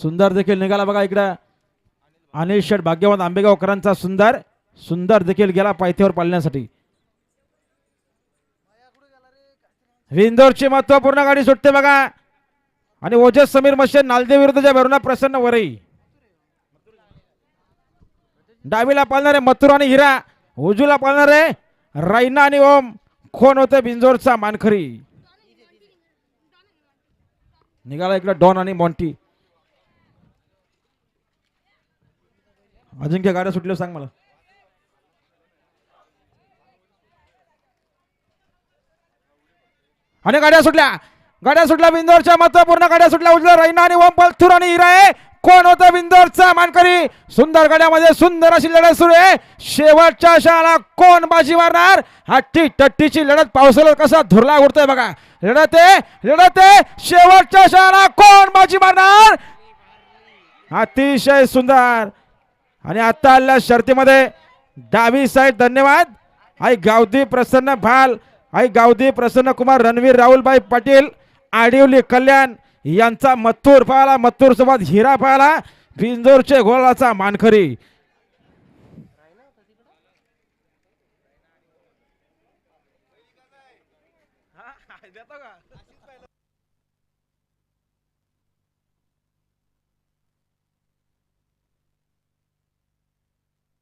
सुंदर देखील निघाला बघा इकडं. अनिल शेठ भाग्यवान आंबेगावकरांचा सुंदर सुंदर देखील गेला पायथ्यावर पाळण्यासाठी विंदोरची महत्त्वपूर्ण गाडी सुटते बघा. आणि ओजस समीर मशेन नालदे विरुद्धच्या भरुणा प्रसन्न वरई डावीला पाळणारे मथुर आणि हिरा उजूला पाळणारे रायना आणि ओम. कोण होते बिंजोरचा मानखरी. निघाला इकडे डॉन आणि मॉन्टी. अजिंक्य गाड्या सुटल्या सांग मला. आणि गाड्या सुटल्या. गाड्या सुटल्या बिंदोरच्या महत्त्वपूर्ण गाड्या सुटल्या. उजल्या रैना आणि ओम पलथूर आणि हिरा आहे कोण होतं बिंदोरचा मानकरी? सुंदर गाड्यामध्ये सुंदर अशी लढत सुरू आहे. शेवटच्या शाळा कोण बाजी मारणार? हट्टी टट्टीची लढत पावसाला कसा धुरला उडतोय बघा. लढत आहे लढत आहे. शेवटच्या शाळा कोण बाजी मारणार? अतिशय सुंदर. आणि आता आल्या शर्तीमध्ये. डावी साईड धन्यवाद. आई गावदी प्रसन्न भाल आई गावदी प्रसन्न कुमार रणवीर राहुलबाई पाटील आडिवली कल्याण यांचा मथूर पाहला मथूर सोबत हिरा पाहला बिंजोरचे गोलाचा मानखरी